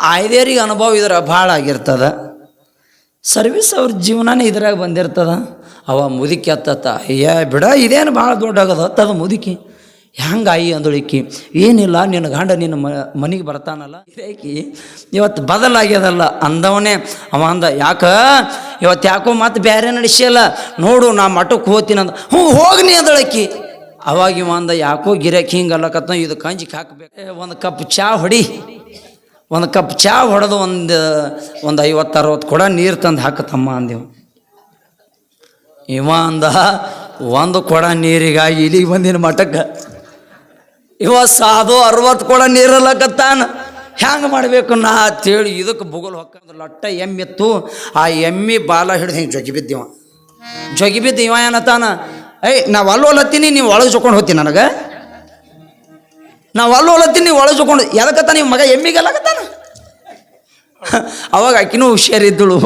ಆಯ್ದೇರಿಗೆ ಅನುಭವ ಇದರ ಭಾಳ ಆಗಿರ್ತದ. ಸರ್ವಿಸ್ ಅವ್ರ ಜೀವನನೇ ಇದ್ರಾಗ ಬಂದಿರ್ತದ. ಅವ ಮುದುಕಿ ಹತ್ತತ್ತ ಅಯ್ಯ ಬಿಡ, ಇದೇನು ಭಾಳ ದೊಡ್ಡ ಆಗದ ಅದು ಮುದುಕಿ. ಹೆಂಗೆ ಆಯಿ ಅಂದಳಿಕಿ ಏನಿಲ್ಲ, ನಿನ್ನ ಗಂಡ ನಿನ್ನ ಮ, ಮನೆಗೆ ಬರ್ತಾನಲ್ಲ? ಇದಕ್ಕೆ ಇವತ್ತು ಬದಲಾಗ್ಯದಲ್ಲ, ಅಂದವನೇ. ಅವ ಅಂದ, ಯಾಕ? ಇವತ್ತು ಯಾಕೋ ಮತ್ತೆ ಬೇರೆ ನಡೆಸಿಯಲ್ಲ? ನೋಡು, ನಾ ಮಠಕ್ಕೆ ಹೋಗ್ತೀನಿ ಅಂದ. ಹ್ಞೂ, ಹೋಗ್ನಿ ಅಂದಳಕಿ ಅವಾಗ ಇವ ಅಂದ, ಯಾಕೋ ಗಿರಕ್ಕೆ ಹಿಂಗಲ್ಲಕತ್ತ ಇದು ಕಂಜಿಗೆ ಹಾಕ್ಬೇಕು ಒಂದು ಕಪ್ ಚಾ ಹೊಡಿ. ಒಂದು ಕಪ್ ಚಾ ಹೊಡೆದು ಒಂದು ಒಂದು ಐವತ್ತು, ಅರವತ್ತು ಕೊಡ ನೀರು ತಂದು ಹಾಕತ್ತಮ್ಮ ಅಂದೆವು. ಇವ ಅಂದ, ಒಂದು ಕೊಡ ನೀರಿಗಾಗಿ ಇಲ್ಲಿಗೆ ಬಂದಿನ ಮಠಕ್ಕೆ. ಇವ ಸಾಧು ಅರವತ್ತು ಕೊಡ ನೀರಲ್ಲಕತ್ತಾನ ಹ್ಯಾಂಗೆ ಮಾಡಬೇಕು ನಾ? ಅಂತೇಳಿ ಇದಕ್ಕೆ ಬುಗಲ್ ಹೊಕ್ಕಂದ್ರೆ ಲಟ್ಟ ಎಮ್ಮಿತ್ತು ಆ ಎಮ್ಮಿ ಬಾಲ ಹಿಡಿದು ಹಿಂಗೆ ಜೊಗಿ ಬಿದ್ದಿವ. ಜೊಗಿ ಬಿದ್ದು ಇವ ಏನತ್ತಾನ, ಏಯ್, ನಾವು ಅಲ್ಲೋಲತ್ತೀನಿ, ನೀವು ಒಳಗೆ ಜೊಕೊಂಡು ಹೋಗ್ತೀನಿ ನನಗೆ. ನಾವು ಅಲ್ಲಿ ಹೊಲತ್ತೀನಿ ನೀವು ಒಳಜುಕೊಂಡು ಜೊಕೊಂಡು ಎದಕತ್ತಾನ ನೀವು ಮಗ? ಎಮ್ಮಿಗೆಲ್ಲಕತ್ತಾನ ಅವಾಗ ಆಕಿನೂ ಹುಷಾರಿದ್ದಳು.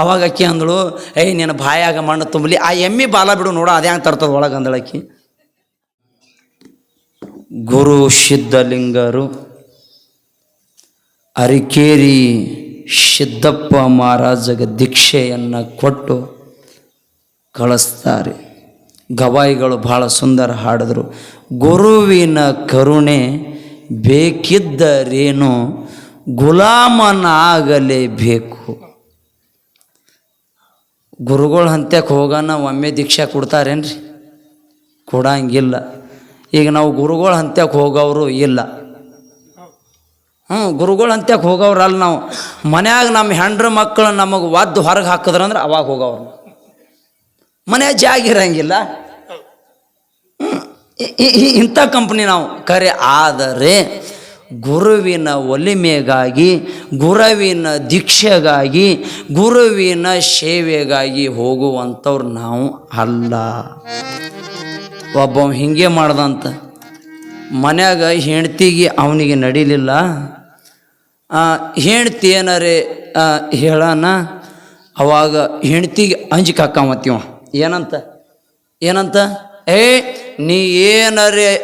ಅವಾಗ ಅಕ್ಕಿ ಅಂದಳು, ಏಯ್, ನಿನ್ನ ಬಾಯಾಗ ಮಣ್ಣು ತುಂಬಲಿ, ಆ ಎಮ್ಮಿ ಬಾಲ ಬಿಡು ನೋಡು, ಅದೇ ಹಂಗೆ ತರ್ತದ ಒಳಗೆ ಅಂದಳಕ್ಕಿ ಗುರು ಸಿದ್ಧಲಿಂಗರು, ಅರಿಕೇರಿ ಸಿದ್ದಪ್ಪ ಮಹಾರಾಜಗೆ ದೀಕ್ಷೆಯನ್ನು ಕೊಟ್ಟು ಕಳಿಸ್ತಾರೆ. ಗವಾಯಿಗಳು ಭಾಳ ಸುಂದರ ಹಾಡಿದ್ರು. ಗುರುವಿನ ಕರುಣೆ ಬೇಕಿದ್ದರೇನು? ಗುಲಾಮನಾಗಲೇಬೇಕು. ಗುರುಗಳ ಹಂತ್ಯಕ್ಕೆ ಹೋಗೋಣ ಒಮ್ಮೆ ದೀಕ್ಷೆ ಕೊಡ್ತಾರೇನ್ರಿ? ಕೊಡಂಗಿಲ್ಲ. ಈಗ ನಾವು ಗುರುಗಳ ಹಂತ್ಯಕ್ಕೆ ಹೋಗೋರು ಇಲ್ಲ. ಹ್ಞೂ ಗುರುಗಳ ಹಂತ್ಯಕ್ಕೆ ಹೋಗೋರಲ್ಲ ನಾವು. ಮನ್ಯಾಗ ನಮ್ಮ ಹೆಂಡ್ರ ಮಕ್ಕಳು ನಮಗೆ ಒದ್ದು ಹೊರಗೆ ಹಾಕಿದ್ರಂದ್ರೆ ಅವಾಗ ಹೋಗೋರು ಮನ್ಯಾಗ ಜಾಗ ಇರಂಗಿಲ್ಲ. ಹ್ಮ್. ಇ- ಇ- ಇ- ಇಂಥ ಕಂಪ್ನಿ ನಾವು ಕರೆ ಆದರೆ ಗುರುವಿನ ಒಲಿಮೆಗಾಗಿ, ಗುರುವಿನ ದೀಕ್ಷೆಗಾಗಿ, ಗುರುವಿನ ಸೇವೆಗಾಗಿ ಹೋಗುವಂಥವ್ರು ನಾವು ಅಲ್ಲ. ಒಬ್ಬ ಹಿಂಗೆ ಮಾಡ್ದಂತ. ಮನ್ಯಾಗ ಹೆಂಡ್ತಿಗೆ ಅವನಿಗೆ ನಡೀಲಿಲ್ಲ. ಹೆಂಡ್ತಿ ಏನಾರೇ ಹೇಳೋಣ ಅವಾಗ ಹೆಂಡ್ತಿಗೆ ಅಂಜಿಕೆ ಹಾಕಮತ್ತೀವ ಏನಂತ? ಏನಂತ? ಏ, ನೀ ಏನರೆ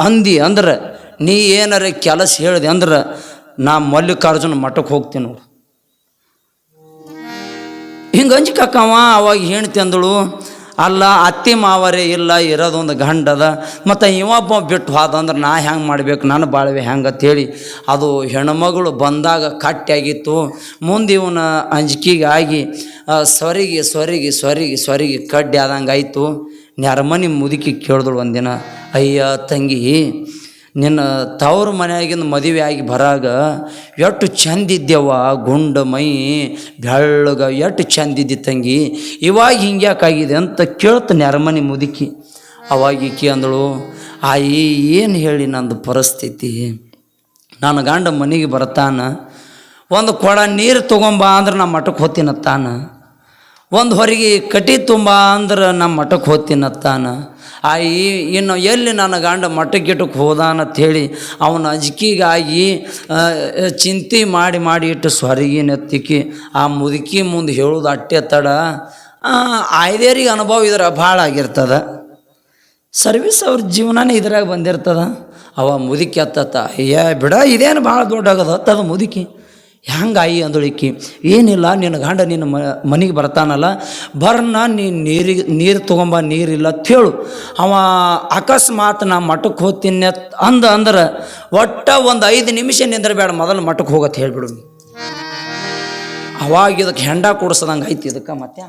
ಅಂದಿ ಅಂದ್ರೆ, ನೀ ಏನರೆ ಕೆಲಸ ಹೇಳಿದೆ ಅಂದ್ರೆ, ನಾ ಮಲ್ಲಿಕಾರ್ಜುನ ಮಠಕ್ಕೆ ಹೋಗ್ತೀನಿ ನೋಡು. ಹಿಂಗೆ ಅಂಜಿಕೆ ಹಾಕವ ಅವಾಗ ಹೆಣ್ತಿ ಅಂದಳು, ಅಲ್ಲ, ಅತ್ತಿ ಮಾವರೇ ಇಲ್ಲ ಇರೋದೊಂದು ಗಂಡದ, ಮತ್ತು ಇವೊಬ್ಬ ಬಿಟ್ಟು ಹೋದ ಅಂದ್ರೆ ನಾ ಹೆಂಗೆ ಮಾಡ್ಬೇಕು ನಾನು ಬಾಳ್ವೆ ಹೆಂಗೆ ಅಂತೇಳಿ. ಅದು ಹೆಣ್ಮಗಳು ಬಂದಾಗ ಕಟ್ಟಾಗಿತ್ತು ಮುಂದೆ ಇವನ ಅಂಜಿಕೆಗೆ ಆಗಿ ಸೊರಿಗೆ ಸ್ವರಿಗೆ ಸ್ವರಿಗೆ ಸ್ವರಿಗೆ ಸ್ವರಿಗೆ ಕಡ್ಡಿ ಆದಂಗೆ ಆಯಿತು. ನೆರಮನಿ ಮುದುಕಿ ಕೇಳಿದಳು ಒಂದಿನ, ಅಯ್ಯ ತಂಗಿ, ನಿನ್ನ ತವ್ರ ಮನೆಯಾಗಿಂದ ಮದುವೆ ಆಗಿ ಬರಾಗ ಎಷ್ಟು ಚಂದಿದ್ದೆವ ಗುಂಡ ಮೈ, ಬೆಳ್ಳಗ ಎಷ್ಟು ಚಂದಿದ್ದಿ ತಂಗಿ, ಇವಾಗ ಹಿಂಗ್ಯಾಕಾಗಿದೆ ಅಂತ ಕೇಳ್ತು ಅರಮನೆ ಮುದುಕಿ. ಅವಾಗ ಈಕಿ ಅಂದಳು, ಆಯಿ, ಏನು ಹೇಳಿ ನಂದು ಪರಿಸ್ಥಿತಿ? ನಾನು ಗಂಡ ಮನೆಗೆ ಬರ್ತಾನ, ಒಂದು ಕೊಡ ನೀರು ತೊಗೊಂಬ ಅಂದ್ರೆ ನಮ್ಮ ಮಠಕ್ಕೆ ಹೋಗ್ತೀನತ್ತಾನ ಒಂದು ಹೊರಗೆ ಕಟಿ ತುಂಬ ಅಂದ್ರೆ ನಮ್ಮ ಮಠಕ್ಕೆ ಹೋಗ್ತೀನತ್ತಾನ ಆ ಇನ್ನು ಎಲ್ಲಿ ನನ್ನ ಗಂಡ ಮಠಕ್ಕೆ ಗಿಟಕ್ಕೆ ಹೋದಾನ ಹೇಳಿ ಅವನ ಅಜ್ಕಿಗಾಗಿ ಚಿಂತೆ ಮಾಡಿ ಮಾಡಿ ಇಟ್ಟು ಸ್ವರಿಗಿನ ಎತ್ತಿಕ್ಕಿ ಆ ಮುದುಕಿ ಮುಂದೆ ಹೇಳೋದು ಅಟ್ಟೆ ತಡ. ಆಯ್ದೇರಿಗೆ ಅನುಭವ ಇದ್ರ ಭಾಳ ಆಗಿರ್ತದ. ಸರ್ವಿಸ್ ಅವ್ರ ಜೀವನನೇ ಇದ್ರಾಗ ಬಂದಿರ್ತದ. ಅವ ಮುದುಕಿ ಹತ್ತತ್ತ ಅಯ್ಯ ಬಿಡ, ಇದೇನು ಭಾಳ ದೊಡ್ಡ ಆಗದ ಅತ್ತದ ಮುದುಕಿ. ಹೆಂಗಾಯಿ ಅಂದಳಿಕಿ ಏನಿಲ್ಲ, ನಿನ್ನ ಗಂಡ ನಿನ್ನ ಮನೆಗೆ ಬರ್ತಾನಲ್ಲ, ಬರ್ನ ನೀನು ನೀರಿಗೆ, ನೀರು ತೊಗೊಂಬ, ನೀರಿಲ್ಲ ಅಂತ ಹೇಳು ಅವ ಅಕಸ್ಮಾತ್ ನಾ ಮಠಕ್ಕೆ ಹೋಗ್ತೀನಿ ಅಂದ ಅಂದ್ರೆ ಒಟ್ಟ ಒಂದು ಐದು ನಿಮಿಷ ನಿಂದ್ರಬೇಡ, ಮೊದಲು ಮಠಕ್ಕೆ ಹೋಗತ್ತೆ ಹೇಳ್ಬಿಡು. ಅವಾಗ ಇದಕ್ಕೆ ಹೆಂಡ ಕೂಡ್ಸದಂಗೆ ಐತಿ ಇದಕ್ಕೆ ಮತ್ತೆ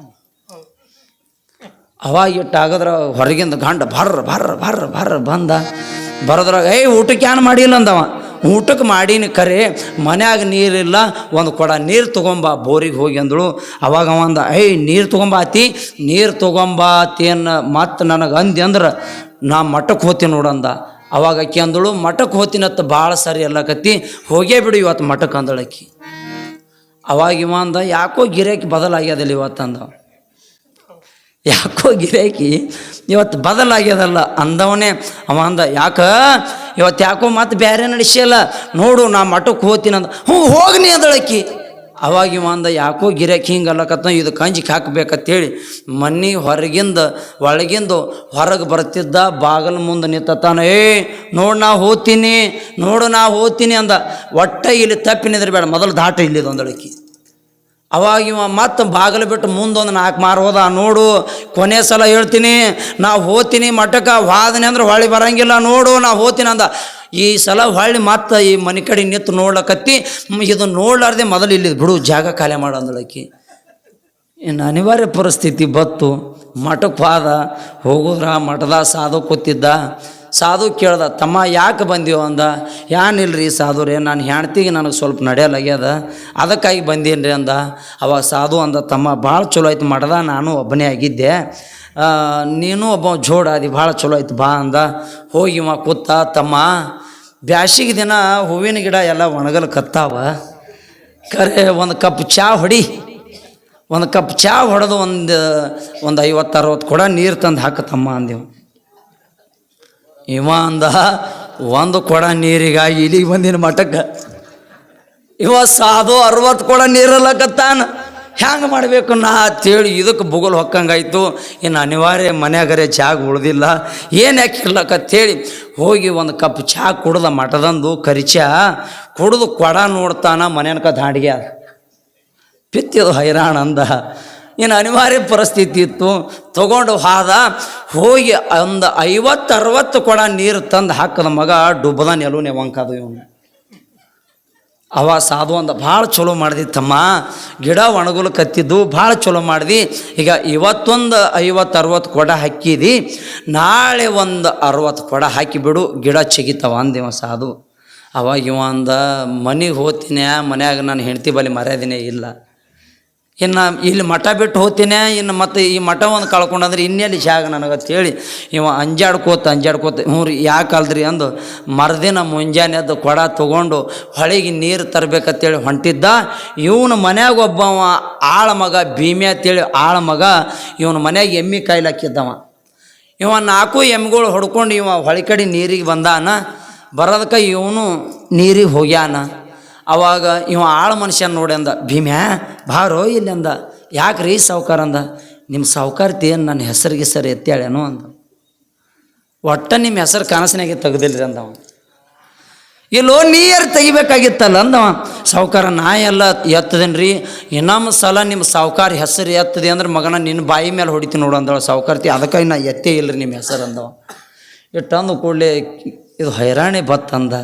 ಅವಾಗ ಇಟ್ಟಾಗದ್ರ ಹೊರಗಿಂದ ಗಂಡ ಬರ್ರ ಬರ್ರ ಬರ್ರ ಬರ್ರ ಬಂದ, ಬರೋದ್ರಾಗ, ಏಯ್ ಊಟಕ್ಕೆ ಏನು ಮಾಡಿಲ್ಲ ಅಂದವ. ಊಟಕ್ಕೆ ಮಾಡೀನಿ ಕರೆ, ಮನ್ಯಾಗ ನೀರಿಲ್ಲ, ಒಂದು ಕೊಡ ನೀರು ತೊಗೊಂಬ ಬೋರಿಗೆ ಹೋಗಿ ಅಂದಳು. ಅವಾಗ ಅವಂದ ಐ ನೀರು ತೊಗೊಂಬಾತಿ, ನೀರು ತೊಗೊಂಬಾತೇನು ಮತ್ತು ನನಗೆ ಅಂದಿ ಅಂದ್ರೆ ನಾ ಮಠಕ್ಕೆ ಹೋಗ್ತೀನಿ ನೋಡಂದ ಅವಾಗ ಅಕ್ಕಿ ಅಂದಳು ಮಠಕ್ಕೆ ಹೋಗ್ತೀನತ್ತ ಭಾಳ ಸರಿ ಎಲ್ಲಕತ್ತಿ ಹೋಗೇ ಬಿಡು ಇವತ್ತು ಮಠಕ್ಕೆ ಅಂದಳಕ್ಕಿ ಅವಾಗ ಇವಂದ ಯಾಕೋ ಗಿರಾಕಿ ಬದಲಾಗ್ಯದಲ್ಲ ಇವತ್ತು ಯಾಕೋ ಗಿರಾಕಿ, ಇವತ್ತು ಬದಲಾಗ್ಯದಲ್ಲ ಅಂದವನೇ ಅವ ಅಂದ, ಯಾಕ? ಇವತ್ತು ಯಾಕೋ ಮತ್ತೆ ಬೇರೆ ನಡೆಸಿಯಲ್ಲ, ನೋಡು ನಾ ಮಠಕ್ಕೆ ಹೋಗ್ತೀನಿ ಅಂದ. ಹ್ಞೂ ಹೋಗ್ನಿ ಅದಳಕ್ಕಿ ಅವಾಗ ಇವ ಅಂದ, ಯಾಕೋ ಗಿರಾಕಿ ಹಿಂಗೆ ಕತ್ತ ಇದು ಕಂಜಿಗೆ ಹಾಕ್ಬೇಕಂತೇಳಿ ಮನೆ ಹೊರಗಿಂದ, ಒಳಗಿಂದ ಹೊರಗೆ ಬರ್ತಿದ್ದ, ಬಾಗಲ ಮುಂದೆ ನಿಂತಾನ ಏ, ನೋಡು ನಾ ಹೋತೀನಿ ನೋಡು ನಾ ಹೋತೀನಿ ಅಂದ. ಒಟ್ಟ ಇಲ್ಲಿ ತಪ್ಪಿನಿದ್ರೆ ಬೇಡ ಮೊದಲು ದಾಟ ಇಲ್ಲಿದೊಂದಳಕಿ ಅವಾಗ ಇವ ಮತ್ತೆ ಬಾಗಿಲು ಬಿಟ್ಟು ಮುಂದೊಂದು ನಾಲ್ಕು ಮಾರು ಹೋದ, ನೋಡು, ಕೊನೆ ಸಲ ಹೇಳ್ತೀನಿ, ನಾ ಹೋತೀನಿ ಮಠಕ್ಕೆ, ವಾದನೆ ಅಂದ್ರೆ ಹೊಳ್ಳಿ ಬರಂಗಿಲ್ಲ, ನೋಡು, ನಾ ಹೋತೀನಿ ಅಂದ. ಈ ಸಲ ಹೊಳ್ಳಿ ಮತ್ತೆ ಈ ಮನೆ ಕಡೆ ನಿಂತು ನೋಡ್ಲಕತ್ತಿ ಇದು ನೋಡ್ಲಾರ್ದೆ ಮೊದಲು ಇಲ್ಲಿ ಬಿಡು, ಜಾಗ ಖಾಲಿ ಮಾಡು ಅಂದಳಕಿ. ಇನ್ನು ಅನಿವಾರ್ಯ ಪರಿಸ್ಥಿತಿ ಬತ್ತು ಮಠಕ್ಕೆ ಹೋದ, ಹೋಗೋದ್ರ ಮಠದ ಸಾಧು ಕೂತಿದ್ದ ಸಾಧು ಕೇಳ್ದ, ತಮ್ಮ ಯಾಕೆ ಬಂದೀವ ಅಂದ ಏನಿಲ್ರಿ ಸಾಧುರೇ, ನಾನು ಹೆಣ್ತಿಗೆ ನನಗೆ ಸ್ವಲ್ಪ ನಡೆಯಲಾಗ್ಯದ, ಅದಕ್ಕಾಗಿ ಬಂದೀನಿ ರೀ ಅಂದ. ಅವಾಗ ಸಾಧು ಅಂದ, ತಮ್ಮ ಭಾಳ ಚಲೋ ಆಯ್ತು ಮಾಡ್ದ ನಾನು ಒಬ್ಬನೇ ಆಗಿದ್ದೆ. ನೀನು ಒಬ್ಬ ಜೋಡ ಅದಿ ಭಾಳ ಚಲೋ ಆಯ್ತು, ಬಾ ಅಂದ. ಹೋಗಿ ಮಾ ಕೂತ, ತಮ್ಮ, ಬ್ಯಾಸಿಗೆ ದಿನ ಹೂವಿನ ಗಿಡ ಎಲ್ಲ ಒಣಗಲ್ ಕತ್ತಾವ. ಕರೆ, ಒಂದು ಕಪ್ ಚಾ ಹೊಡಿ. ಒಂದು ಕಪ್ ಚಾ ಹೊಡೆದು ಒಂದು ಒಂದು ಐವತ್ತು ಅರವತ್ತು ಕೂಡ ನೀರು ತಂದು ಹಾಕತಮ್ಮ ಅಂದೆವು. ಇವ ಅಂದ ಒಂದು ಕೊಡ ನೀರಿಗಾಗಿ ಇಲ್ಲಿಗೆ ಬಂದಿನ ಮಠಕ್ಕೆ. ಇವ ಸಾಧು ಅರವತ್ತು ಕೊಡ ನೀರಲ್ಲಕತ್ತಾನ. ಹ್ಯಾಂಗೆ ಮಾಡಬೇಕು ನಾ ಅಂತೇಳಿ ಇದಕ್ಕೆ ಬುಗಲ್ ಹೊಕ್ಕಂಗಾಯ್ತು. ಇನ್ನು ಅನಿವಾರ್ಯ ಮನೆಯಾಗರೆ ಜಾಗ ಉಳ್ದಿಲ್ಲ. ಏನು ಯಾಕೆ ಹೋಗಿ ಒಂದು ಕಪ್ ಚಾ ಕುಡ್ದ ಮಠದಂದು ಕರಿಚ. ಕುಡ್ದು ಕೊಡ ನೋಡ್ತಾನ ಮನೆಯನ್ಕ ದಾಂಡಿಗೆ. ಅದ ಪಿತ್ತಿದು ಹೈರಾಣ ಅಂದ. ಇನ್ನು ಅನಿವಾರ್ಯ ಪರಿಸ್ಥಿತಿ ಇತ್ತು. ತಗೊಂಡು ಹಾದ, ಹೋಗಿ ಒಂದು ಐವತ್ತು ಅರವತ್ತು ಕೊಡ ನೀರು ತಂದು ಹಾಕಿದ ಮಗ ಡುಬ್ಬದ ನೆಲು ನೆವಂಕದು ಇವನು. ಅವ ಸಾಧು ಅಂದ, ಭಾಳ ಚಲೋ ಮಾಡಿದಿ ತಮ್ಮ, ಗಿಡ ಒಣಗಲು ಕತ್ತಿದ್ದು ಭಾಳ ಚಲೋ ಮಾಡಿದಿ, ಈಗ ಇವತ್ತೊಂದು ಐವತ್ತು ಅರವತ್ತು ಕೊಡ ಹಾಕಿದಿ, ನಾಳೆ ಒಂದು ಅರವತ್ತು ಕೊಡ ಹಾಕಿಬಿಡು ಗಿಡ ಚಿಗಿತಾವ ಅಂದಿವ ಸಾಧು. ಅವಾಗ ಇವ ಅಂದ, ಮನೆಗೆ ಹೋಗ್ತೀನಿ, ಮನ್ಯಾಗ ನಾನು ಹೆಂಡ್ತಿ ಬಳಿ ಮರ್ಯಾದಿನೇ ಇಲ್ಲ. ಇನ್ನು ಇಲ್ಲಿ ಮಠ ಬಿಟ್ಟು ಹೋಗ್ತೀನಿ, ಇನ್ನು ಮತ್ತೆ ಈ ಮಠ ಒಂದು ಕಳ್ಕೊಂಡಂದ್ರೆ ಇನ್ನೆಲ್ಲಿ ಶಾಗ ನನಗೆ ಅಂತೇಳಿ ಇವ ಅಂಜಾಡ್ಕೋತ ಅಂಜಾಡ್ಕೋತ, ಹ್ಞೂ ರೀ ಯಾಕೆ ಅಲ್ದ್ರಿ ಅಂದು ಮರುದಿನ ಮುಂಜಾನೆ ಅದು ಕೊಡ ತೊಗೊಂಡು ಹೊಳೆಗೆ ನೀರು ತರಬೇಕಂತೇಳಿ ಹೊಂಟಿದ್ದ. ಇವನು ಮನ್ಯಾಗ ಒಬ್ಬವ, ಆಳ ಮಗ ಭೀಮೆ ಅಂತೇಳಿ ಆಳ ಮಗ, ಇವನ ಮನ್ಯಾಗ ಎಮ್ಮಿ ಕಾಯ್ಲಾಕಿದ್ದವ. ಇವ ನಾಲ್ಕು ಎಮ್ಮಿಗಳು ಹೊಡ್ಕೊಂಡು ಇವ ಹೊಳೆ ಕಡೆ ನೀರಿಗೆ ಬಂದಾನ, ಬರೋದಕ್ಕೆ ಇವನು ನೀರಿಗೆ ಹೋಗ್ಯಾನ. ಅವಾಗ ಇವ ಆಳು ಮನುಷ್ಯನ ನೋಡಿ ಅಂದ, ಭೀಮ್ಯಾ ಬಾರೋ ಅಂದ. ಯಾಕೆ ರೀ ಸಾವ್ಕಾರ? ಅಂದ ನಿಮ್ಮ ಸಾವ್ಕಾರ್ತಿ ಏನು ನನ್ನ ಹೆಸರಿಗೆ ಸರ್ ಎತ್ತಾಳೇನೋ ಅಂದ. ಒಟ್ಟ ನಿಮ್ಮ ಹೆಸರು ಕನಸಿನಾಗೆ ತೆಗ್ದಿಲ್ರಿ ಅಂದವ ಇಲ್ಲೋ ನೀರು ತೆಗಿಬೇಕಾಗಿತ್ತಲ್ಲ ಅಂದವ ಸಾವ್ಕಾರ, ನಾ ಎಲ್ಲ ಎತ್ತದೇನು ರೀ ಇನ್ನೊಂದು ಸಲ ನಿಮ್ಮ ಸಾವ್ಕಾರ ಹೆಸರು ಎತ್ತದೆ ಅಂದ್ರೆ ಮಗನ ನಿನ್ನ ಬಾಯಿ ಮೇಲೆ ಹೊಡಿತೀನಿ ನೋಡು ಅಂದವ ಸಾವುಕಾರ್ತಿ. ಅದಕ್ಕಾಗಿ ನಾ ಎತ್ತೇ ಇಲ್ಲರಿ ನಿಮ್ಮ ಹೆಸರು ಅಂದವ ಇಟ್ಟಂದು ಕೂಡಲೇ ಇದು ಹೈರಾಣಿ ಬತ್ತಂದ.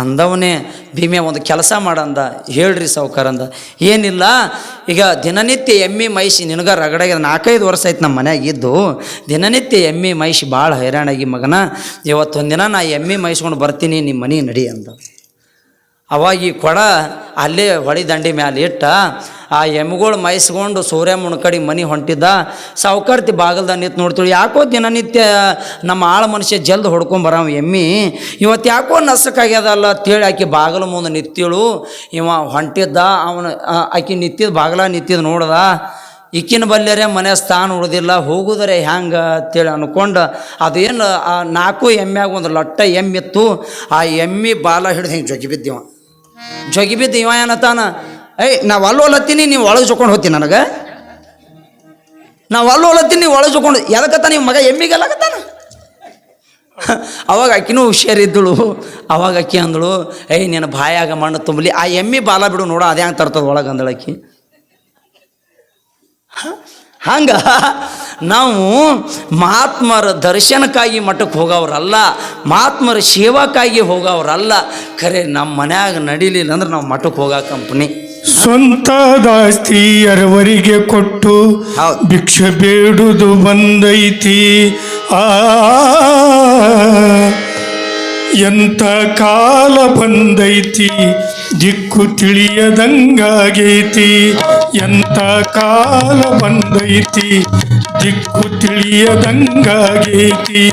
ಅಂದವನೇ ಭೀಮೆ ಒಂದು ಕೆಲಸ ಮಾಡಂದ. ಹೇಳ್ರಿ ಸಾವ್ಕಾರ ಅಂದ ಏನಿಲ್ಲ, ಈಗ ದಿನನಿತ್ಯ ಎಮ್ಮಿ ಮೈಸಿ ನಿನಗ ರಗಡೆಗೆ ನಾಲ್ಕೈದು ವರ್ಷ ಆಯ್ತು ನಮ್ಮ ಮನ್ಯಾಗ ಇದ್ದು, ದಿನನಿತ್ಯ ಎಮ್ಮಿ ಮೈಸಿ ಭಾಳ ಹೈರಾಣಾಗಿ, ಮಗನ, ಇವತ್ತೊಂದಿನ ನಾ ಎಮ್ಮಿ ಮೈಸ್ಕೊಂಡು ಬರ್ತೀನಿ, ನಿಮ್ಮ ಮನೆ ನಡಿ ಅಂದ. ಅವಾಗ ಈ ಕೊಡ ಅಲ್ಲೇ ಹೊಳಿ ದಂಡಿ ಮ್ಯಾಲೆ ಇಟ್ಟ, ಆ ಎಮ್ಗಳು ಮೈಸ್ಕೊಂಡು ಸೂರ್ಯ ಮುಣ್ಕಡಿ ಮನೆ ಹೊಂಟಿದ್ದ, ಸಾವುಕಾರ್ತಿ ಬಾಗಲ್ದಾಗ ನಿಂತು ನೋಡ್ತೀವಿ. ಯಾಕೋ ದಿನನಿತ್ಯ ನಮ್ಮ ಆಳ ಮನುಷ್ಯ ಜಲ್ದಿ ಹೊಡ್ಕೊಂಬರವ ಎಮ್ಮಿ. ಇವತ್ತು ಯಾಕೋ ನಸಕ್ಕಾಗ್ಯದಲ್ಲ ಅಂತೇಳಿ ಆಕೆ ಬಾಗಿಲು ಮುಂದೆ ನಿಂತಿಳು. ಇವ ಹೊಂಟಿದ್ದ, ಅವನು ಆಕೆ ನಿತ್ತಿದ ಬಾಗಲ ನಿಂತಿದ್ದು ನೋಡ್ದ. ಇಕ್ಕಿನ ಬಲ್ಯರೆ ಮನೆ ಸ್ಥಾನ ಉಳಿದಿಲ್ಲ, ಹೋಗುದರೆ ಹ್ಯಾಂಗೆ ಅಂತೇಳಿ ಅನ್ಕೊಂಡು. ಅದೇನು, ಆ ನಾಲ್ಕು ಎಮ್ಮ್ಯಾಗ ಒಂದು ಲಟ್ಟ ಎಮ್ಮಿತ್ತು ಆ ಎಮ್ಮಿ ಬಾಲ ಹಿಡಿದು ಹಿಂಗೆ ಜೊಗಿ ಬಿದ್ದಿವ. ಜೊಗಿ ಬಿದ್ದು ಇವ ಏನತಾನ ಏಯ್, ನಾವು ಅಲ್ಲಿ ಹೊಲತ್ತೀನಿ ನೀವು ಒಳಗೆ ಜೊಕೊಂಡು ಹೋಗ್ತೀನಿ ನನಗೆ? ನಾವು ಅಲ್ಲಿ ಹೊಲತ್ತೀನಿ ನೀವು ಒಳಗೆ ಜೊಕೊಂಡು ಎದಕ್ಕತ್ತ ನೀವು ಮಗ ಎಮ್ಮಿಗೆಲ್ಲಕತ್ತಾನ ಅವಾಗ ಆಕಿನೂ ಹುಷಾರಿದ್ದಳು. ಅವಾಗ ಅಕ್ಕಿ ಅಂದಳು, ಏಯ್, ನಿನ್ನ ಬಾಯಾಗ ಮಣ್ಣು ತುಂಬಲಿ, ಆ ಎಮ್ಮಿ ಬಾಲ ಬಿಡು ನೋಡು, ಅದೇ ತರ್ತದ ಒಳಗೆ ಅಂದಳಕ್ಕಿ ಹಂಗ ನಾವು ಮಹಾತ್ಮರ ದರ್ಶನಕ್ಕಾಗಿ ಮಠಕ್ಕೆ ಹೋಗೋವ್ರಲ್ಲ ಮಹಾತ್ಮರ ಸೇವಾಕ್ಕಾಗಿ ಹೋಗೋವ್ರಲ್ಲ ಖರೆ ನಮ್ಮ ಮನ್ಯಾಗ ನಡೀಲಿಲ್ಲ ಅಂದ್ರೆ ನಾವು ಮಠಕ್ಕೆ ಹೋಗೋ ಕಂಪ್ನಿ ಸ್ವಂತ ದಾಸ್ತಿ ಅರವರಿಗೆ ಕೊಟ್ಟು. ಭಿಕ್ಷೆ ಬೇಡುದು ಬಂದೈತಿ ಆ ಎಂತ ಕಾಲ ಬಂದೈತಿ ದಿಕ್ಕು ತಿಳಿಯದಂಗಾಗೈತಿ. ಎಂತ ಕಾಲ ಬಂದೈತಿ? ದಿಕ್ಕು ತಿಳಿಯದಂಗಾಗೈತಿ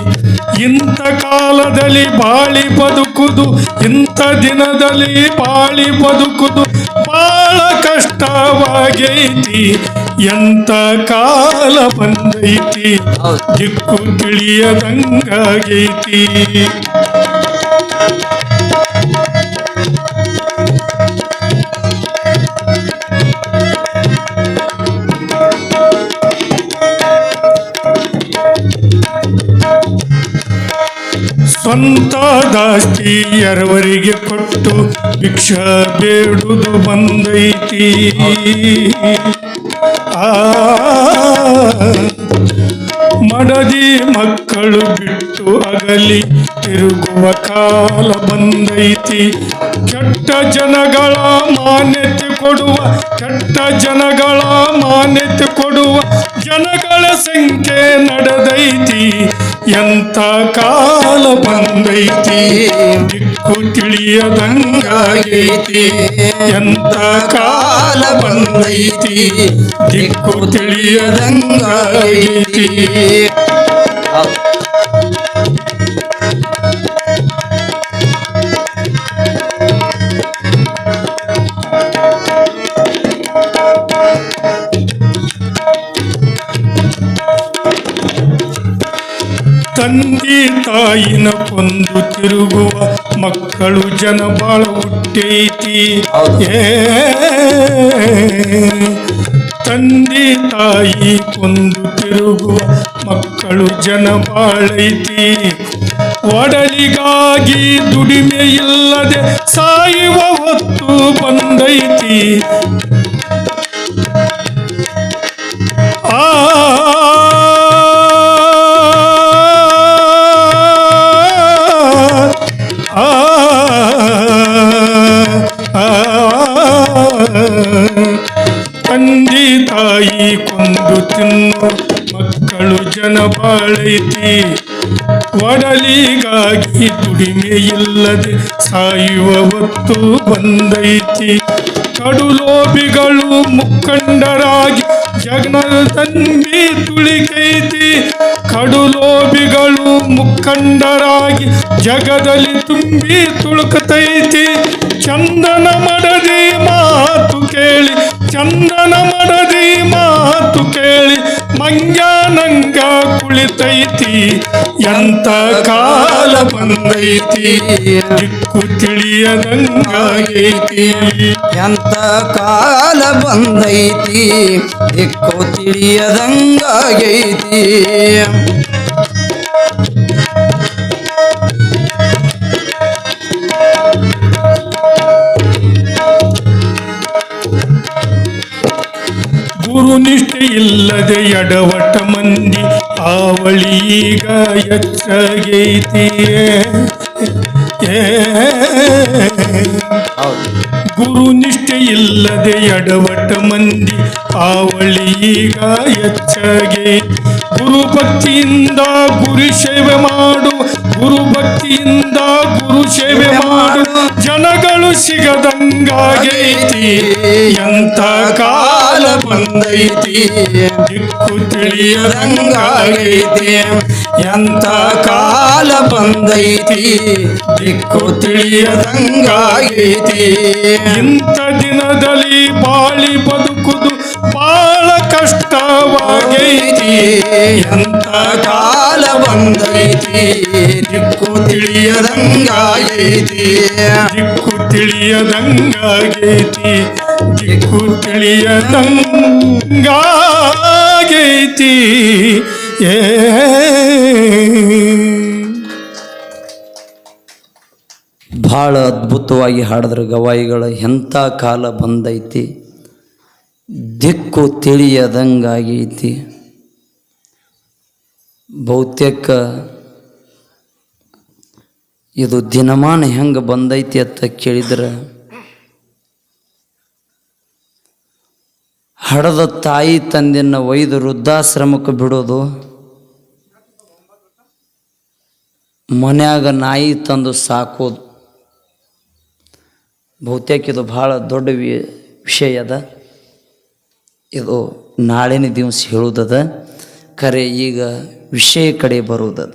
ಇಂಥ ಕಾಲದಲ್ಲಿ ಬಾಳಿ ಬದುಕುದು ಇಂಥ ದಿನದಲ್ಲಿ ಬಾಳಿ ಬದುಕುದು ಬಹಳ ಕಷ್ಟವಾಗೈತಿ. ಎಂಥ ಕಾಲ ಬಂದೈತಿ. ದಿಕ್ಕು ತಿಳಿಯದಂಗಾಗೈತಿ ಸ್ವಂತದಾಸ್ತಿ ಎರವರಿಗೆ ಕೊಟ್ಟು ಭಿಕ್ಷ ಬೇಡುದು ಬಂದೈತಿ. ಆ, ಮಡದಿ ಮಕ್ಕಳು ಬಿಟ್ಟು ಅಗಲಿ ತಿರುಗುವ ಕಾಲ ಬಂದೈತಿ. ಕೆಟ್ಟ ಜನಗಳ ಮಾನ್ಯತೆ ಕೊಡುವ, ಕೆಟ್ಟ ಜನಗಳ ಮಾನ್ಯತೆ ಕೊಡುವ ಜನಗಳ ಸಂಖ್ಯೆ ನಡೆದೈತಿ ಎಂಥ ಕಾಲ ಬಂದೈತಿ ದಿಕ್ಕು ತಿಳಿಯದಂಗಾಗೈತಿ ಎಂಥ ಕಾಲ ಬಂದೈತಿ ದಿಕ್ಕು ತಿಳಿಯದಂಗಾಗೈತಿ. ತಂದೆ ತಾಯಿನ ಕೊಂದು ತಿರುಗುವ ಮಕ್ಕಳು ಜನ ಬಾಳ ಹುಟ್ಟೈತಿ. ಏ ತಂದೆ ತಾಯಿ ಕೊಂದು ತಿರುಗುವ ಮಕ್ಕಳು ಜನ ಬಾಳೈತಿ. ಒಡಲಿಗಾಗಿ ದುಡಿಮೆ ಇಲ್ಲದೆ ಸಾಯುವ ಹೊತ್ತು ಬಂದೈತಿ. ಬಾಳೈತಿ ಒಡಲಿಗಾಗಿ ದುಡಿಮೆ ಇಲ್ಲದೆ ಸಾಯುವ ಹೊತ್ತು ಬಂದೈತಿ. ಕಡುಲೋಬಿಗಳು ಮುಖಂಡರಾಗಿ ಜಗನದ ತಂಬಿ ತುಳಿಕೈತಿ ಕಡುಲೋಬಿಗಳು ಮುಖಂಡರಾಗಿ ಜಗದಲ್ಲಿ ತುಂಬಿ ತುಳುಕತೈತಿ. ಚಂದನ ಮಡದಿ ಮಾತು ಕೇಳಿ ಚಂದನ ಮಡದಿ ಮಾತು ಕೇಳಿ ಮಂಗ್ಯಾನಂಗ ಕುಳಿತೈತಿ, ಎಂತ ಕಾಲ ಬಂದೈತಿ, ದಿಕ್ಕು ತಿಳಿಯದಂಗಾಗೈತಿ. ಎಂತ ಕಾಲ ಬಂದೈತಿ, ದಿಕ್ಕು ತಿಳಿಯದಂಗಾಗೈತಿ. ಗುರುನಿಷ್ಠೆ ಇಲ್ಲದೆ ಎಡವಟ ಮಂದಿ ಆವಳಿ ಈಗ ಎಚ್ಚಗೈತಿ ಏ ಹೌದು. ಗುರು ನಿಷ್ಠೆ ಇಲ್ಲದೆ ಎಡವಟ ಮಂದಿ ಆವಳಿ ಈಗ ಹೆಚ್ಚಾಗೆ ಗುರು ಭಕ್ತಿಯಿಂದ ಗುರು ಸೇವೆ ಮಾಡು ಗುರು ಭಕ್ತಿಯಿಂದ ಗುರು ಸೇವೆ ಮಾಡು. ಜನಗಳು ಸಿಗದಂಗಾಗೈತಿ, ಎಂತ ಕಾಲ ಬಂದೈತಿ, ದಿಕ್ಕು ತಿಳಿಯದಂಗಾಗೈತಿ, ಎಂತ ಕಾಲ ಬಂದೈತಿ, ದಿಕ್ಕು ತಿಳಿಯದಂಗಾಗೈತಿ. ಇಂಥ ದಿನದಲ್ಲಿ ಬಾಳಿ ಬದುಕುದು ಕಷ್ಟವಾಗೈತಿ ಎಂತ ಕಾಲ ಬಂದೈತಿ ದಿಕ್ಕು ತಿಳಿಯದಂಗಾಗೈತಿ. ದಿಕ್ಕು ತಿಳಿಯದಂಗಾಗೈತಿ ದಿಕ್ಕು ತಿಳಿಯದಂಗಾಗೈತಿ. ಏ. ಭಾಳ ಅದ್ಭುತವಾಗಿ ಹಾಡಿದ್ರೆ ಗವಾಯಿಗಳ ಎಂಥ ಕಾಲ ಬಂದೈತಿ. ದಿಕ್ಕು ತಿಳಿಯದಂಗಾಗೈತಿ. ಬಹುತೇಕ ಇದು ದಿನಮಾನ ಹೆಂಗೆ ಬಂದೈತಿ ಅಂತ ಕೇಳಿದ್ರೆ, ಹಡದ ತಾಯಿ ತಂದಿನ ಒಯ್ದು ವೃದ್ಧಾಶ್ರಮಕ್ಕೆ ಬಿಡೋದು, ಮನ್ಯಾಗ ನಾಯಿ ತಂದು ಸಾಕೋದು. ಬಹುತೇಕ ಇದು ಭಾಳ ದೊಡ್ಡ ವಿಷಯ ಅದ. ಇದು ನಾಳಿನ ದಿವಸ ಹೇಳುವುದದ ಖರೆ ಈಗ ವಿಷಯ ಕಡೆ ಬರುವುದದ.